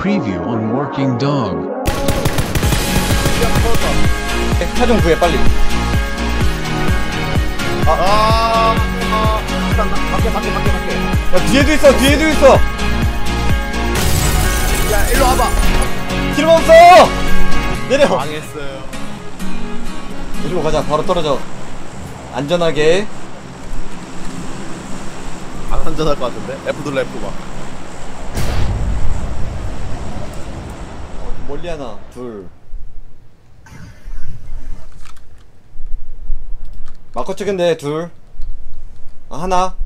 Preview on Working Dog. 차좀 구해 빨리 아, 아, 나- 밖에 밖에 밖에 밖에. 야 뒤에도 있어 뒤에도 있어 야, 일로 와봐. 킬 없어 내려 망했어요. 이리로 가자 바로 떨어져 안전하게 안 안전할 것 같은데. F 눌러 F 봐. 멀리 하나 둘 마커 찍은데 둘 아, 하나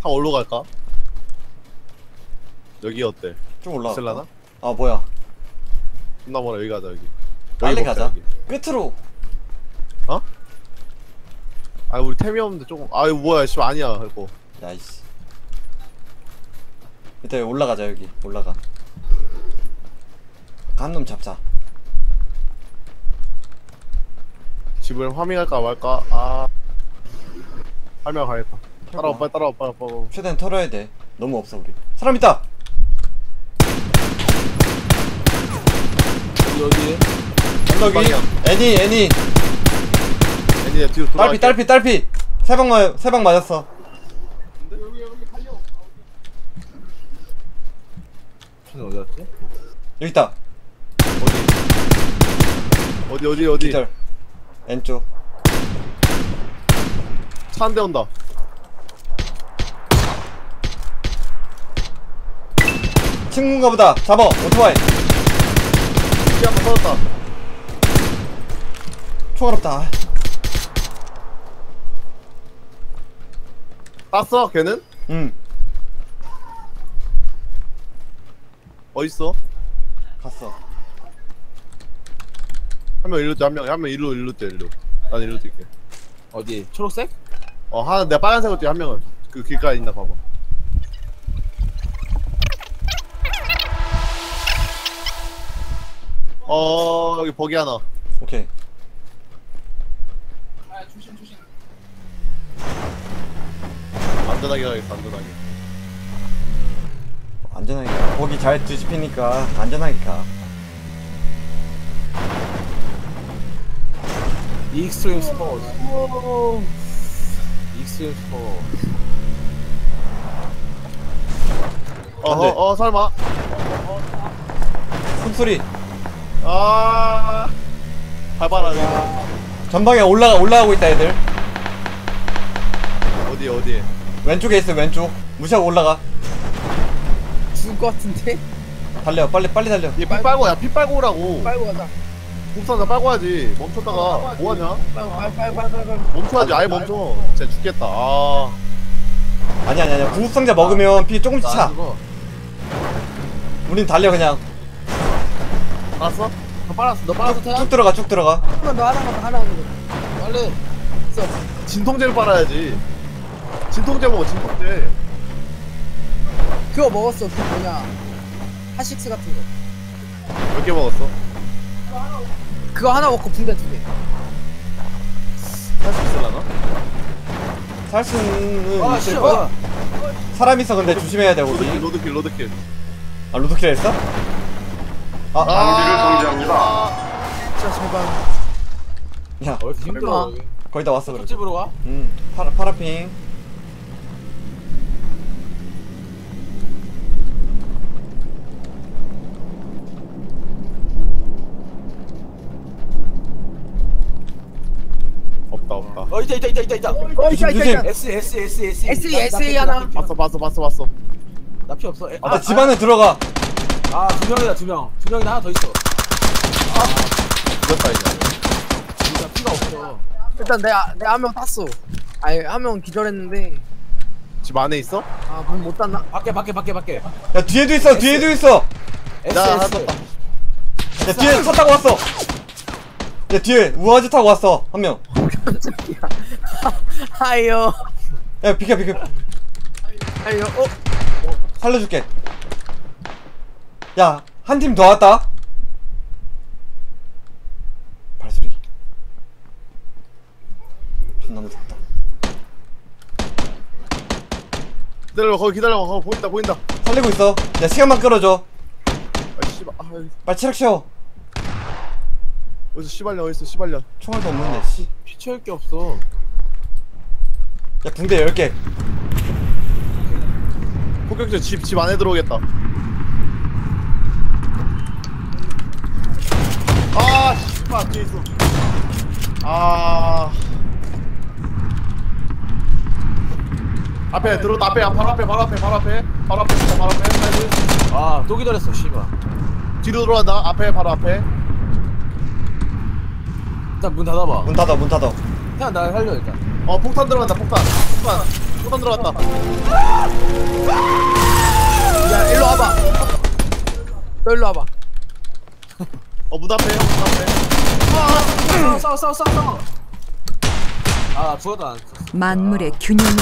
다 어디로 갈까? 여기 어때? 좀 올라가 쓸라나? 아 뭐야 존나 멀어 여기 가자 여기. 빨리 가자 여기. 끝으로 어? 아 우리 템이 없는데 조금. 아 이거 뭐야? 씨 아니야 이거. 야이씨 일단 여기 올라가자 여기 올라가 한 놈 잡자 집을 화밍할까 말까? 아. 화밍 가겠다. 따라와 빨리 따라와 빨리 빨리. 최대한 털어야 돼 너무 없어 우리 사람 있다 여기 어디? 언덕 위 방향. 애니 애니 애니 내 뒤로 돌아. 딸피 딸피 딸피 세방 맞 세방 맞았어 어디 갔지? 여기 있다 어디? 어디 어디 어디? 기절 왼쪽 차 한 대 온다. 친구인가 보다 잡아 오토바이 피 한번 터졌다. 총알 없다 땄어 걔는? 응 어딨어? 갔어 한 명 일로 뛰, 한 명, 한 명 일로, 일로 뛰어, 일로. 난 일로 뛸게. 어디? 초록색? 어, 하나, 내가 빨간색으로 뛰어, 한 명은. 그 길가에 있나 봐봐. 어, 여기 버기 하나. 오케이 안전하게 가겠어, 안전하게. 안전하게 가 거기 잘 뒤집히니까 안전하게 가 익스트림 스포츠. 익스트림 스포츠. 어, 안 돼. 어, 어, 설마. 숨소리 아, 이거. 전방에 올라가 올라가고 있다 애들 어디, 어디. 왼쪽에 있어 왼쪽 무시하고 올라가 죽을 것 같은데? 달려 빨리 빨리 달려 얘 피 빨고, 야, 피 빨고 오라고. 빨고 가자. 국산자 빨고 와야지. 멈췄다가, 뭐하냐? 빨고 빨고 빨고 빨고 빨고. 멈춰야지, 아예 멈춰. 진짜 죽겠다. 아. 아니 아니 아니 구급상자 먹으면 피 조금씩 나안 차 죽어. 우린 달려 그냥 알았어? 너 빨았어. 너 빨아서 타. 쭉 들어가 쭉 들어가 하나만 더 하나만 더 하나만 더. 빨리. 진통제를 빨아야지. 진통제 먹어, 진통제. 그거 먹었어. 그 뭐냐? 하식스 같은 거. 몇 개 먹었어? 그거 하나 먹고 붕대 두 개. 할수 있을라나? 살 수는 아, 있을 씨. 거야 어. 사람 있어 근데 조심해야 돼 로드킬, 우리 로드킬, 로드킬. 아 로드킬 했어? 아, 아, 진짜 제발. 야 힘들어? 거의 다 왔어 그래 집으로 가? 응 파라, 파라핑 없다, 없다. 어 있다 있다 있다 있다 있다. 어, 있다, 있다, 있다. S S S S S, S 하나. 봤어, 봤어, 봤어, 봤어. 나피 없어. 아, 나 집 안에 들어가 아 두 명이다 두 명. 두 명이나 하나 더 있어. 죽였다, 이거. 진짜 피가 없어. 일단 내가 내가 한명 땄어. 아니 한 명 기절했는데 집 안에 있어? 아 문 못 땄나? 밖에 밖에 밖에 밖에. 야 뒤에도 있어 뒤에도 있어 S 나 하나 S. 야 뒤에 차 타고 왔어 야 뒤에 우아지 타고 왔어 한 명. 깜짝이야. 하요. 야 비켜 비켜 하요. 어? 살려줄게. 야 한 팀 더 왔다. 발소리. 존나 무섭다. 기다려 거기 기다려 거 어, 보인다 보인다. 살리고 있어. 야 시간만 끌어줘. 아 씨발. 아, 빨리 체력 채워. 어디서 씨발년 어딨어 씨발년. 총알도 없는데 씨. 피 채울 게 없어. 야 붕대 10개. 폭격자 집, 집 안에 들어오겠다. 아 씨발 뒤에 있어. 아. 앞에 들어온다 앞에 바로 앞에 바로 앞에 바로 앞에. 바로 앞에 바로 앞에. 사이드 아또 기다렸어 씨발. 뒤로 들어간다. 앞에 바로 앞에 일단 문 닫아봐. 문 닫아 문 닫아. 그냥 나 살려 일단. 어 폭탄 들어간다 폭탄. 폭탄. 폭탄 들어갔다. 야 일로 와봐. 너 일로 와봐. 어문 앞에 문 앞에. 싸워 싸워 싸워 싸워. 아안 썼어. 만물의 균형을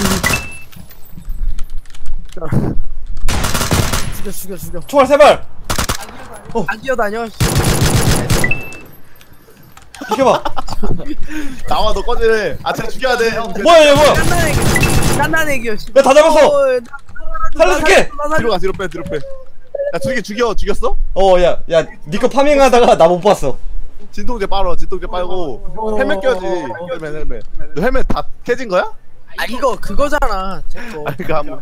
죽여 죽여 죽여. 총알 3발. 안 뛰어다녀 비켜봐. 나와 너 꺼지래. 아 제가 죽여야 돼 형 뭐야 얘 뭐야 깐난 애기 깐난 애기야 야, 다 잡았어! 살려줄게! 뒤로 가 뒤로 빼 뒤로 빼 야 죽여 죽여 죽였어? 어야야 니거 파밍하다가 나 못 봤어. 진통제 빨어 진통제 빨고. 헬멧 껴야지 헬멧 헬멧. 너 헬멧 다 깨진 거야? 아 이거 그거잖아 제거 아니 그 한번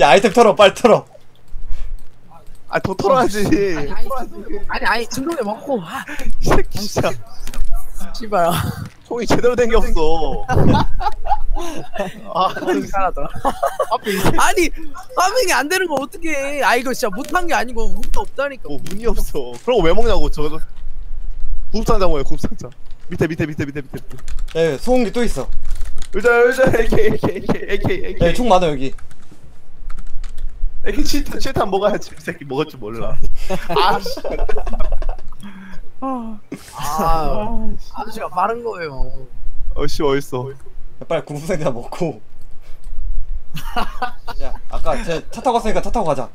야 아이템 털어 빨리 털어 아 더 털어야지. 아니 아니 진동에 먹고 아이 새끼 진짜. 씨발. 총이 제대로 된 게 없어. 아 이상하다. 앞에 아니 파밍이 안 되는 거 어떻게 아 이거 진짜 못한 게 아니고 운도 없다니까. 뭐 문이 없어. 그런 거왜 먹냐고 저거. 굽상자 뭐야 굽상자. 밑에 밑에 밑에 밑에 밑에. 야 소음기 또 있어. 의자 의자 AK AK AK AK AK 야총 많아 여기 AK 7탄 7탄 먹어야지. 이 새끼 먹을 줄 몰라. 아씨. 아 아저씨가 빠른 거예요. 어씨 어딨어? 야, 빨리 구부상자 먹고. 야 아까 쟤차 타고 왔으니까 차 타고 가자.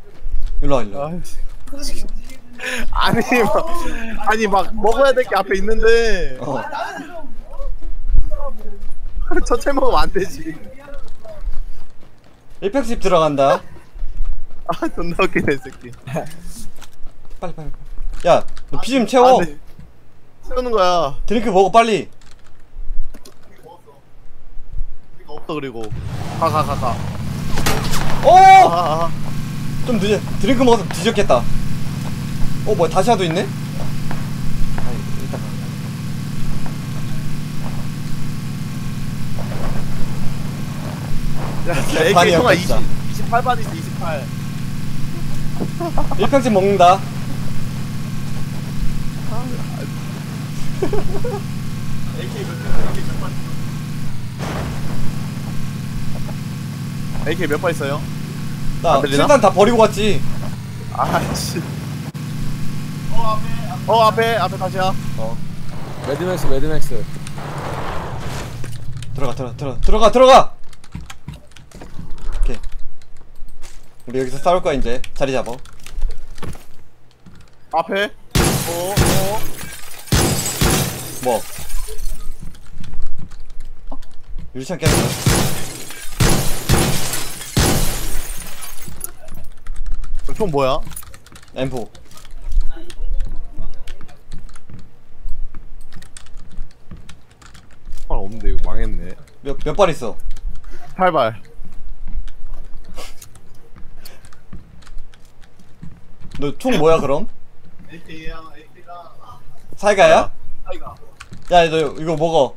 일로 와 일로 와. 아니 막 아니 막 먹어야 될 게 앞에 있는데. 어. 천천히 먹으면 안 되지. 1팩집 들어간다 아 존나 웃기네 이 새끼 빨리 빨리 야 너 피 좀 채워 안 돼. 세우는 거야 드링크 먹어 빨리 이거 없어 그리고 가 가 가가 어! 아, 아. 좀 늦어 드링크 먹어서 뒤졌겠다 어 뭐야 다시아도 있네? 아니 일단 야, 많이 AK 총알 20, 아깝다. 28반 있어 28 1팩집 먹는다. AK 몇 발 있어요? 나 안 들리나? 7단 다 버리고 갔지. 아씨. 어 앞에. 앞에. 다시야. 매드맥스 매드맥스. 들어가 들어가 들어가. 들어가 들어가 오케이 우리 여기서 싸울 거야 이제. 자리 잡아 앞에? 어 어. 뭐? 유리창 거야? 총 뭐야? M4 총 없는데 이거 망했네. 몇 몇 발 있어? 8발 너총 뭐야 그럼? 사이가야? 야너 이거 먹어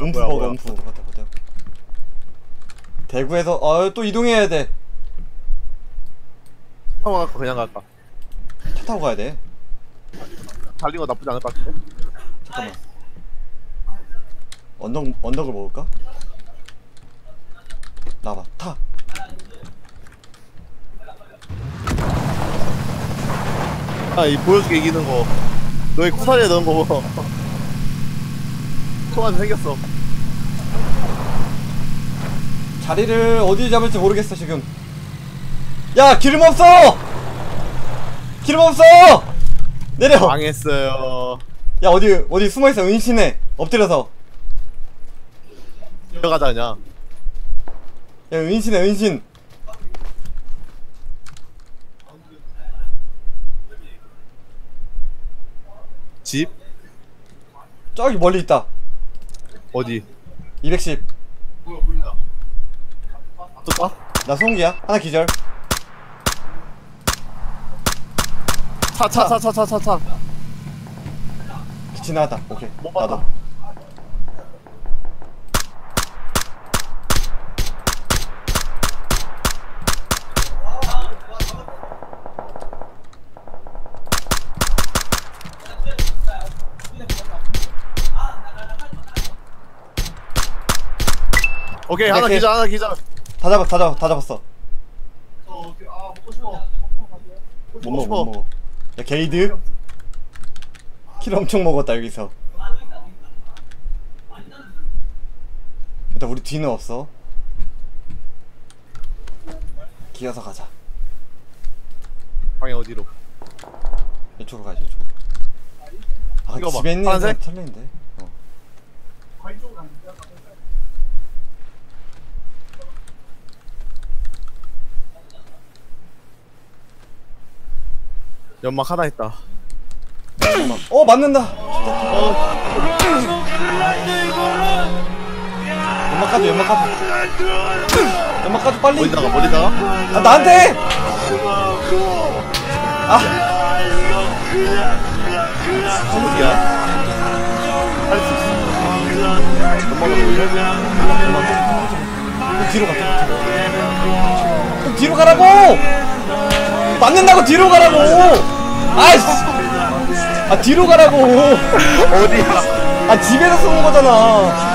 음프 뭐야, 먹어 뭐야. 음프 맞다 맞다 대구에서 어또 이동해야 돼차 타고 갈까 그냥 갈까 타고 가야 돼 달린 거 나쁘지 않을 것 같은데 잠깐만 언덕 언덕을 먹을까? 나봐 타 아이 보여주게 이기는 거. 너의 쿠사리에 넣은 거 봐. 총알이 생겼어. 자리를 어디 잡을지 모르겠어 지금. 야 기름 없어! 기름 없어! 내려! 망했어요. 야 어디 어디 숨어있어 은신해 엎드려서. 들어가자 그냥. 야 은신해 은신 집? 저기 멀리 있다 어디? 210 떴다? 나 송기야 하나 기절 차, 차, 차, 차, 차, 차, 차. 지나갔다 오케이 못 나도 봤다. 오케이, 하나 오케이. 기자, 하나 기자. 다 잡았 다 잡았 다 잡았어 못 먹어 못 먹어 야 게이드 킬 엄청 먹었다 여기서 일단 우리 뒤는 없어 기어서 가자 방에 어디로? 이쪽으로 가자 이쪽으로 아 이거 봐. 집에 있는 애들 파란색? 털리는데 연막 하나 있다. 어 맞는다 연막 까줘 연막 까줘 연막 까줘 빨리 멀리다가, 멀리다가? 아 나한테 아 한국이야? 할수 있어. 연막을 돌려? 좀 뒤로 가좀 뒤로 가라고 맞는다고 뒤로 가라고. 아이씨. 아 뒤로 가라고. 어디야? 아 집에서 쏘는 거잖아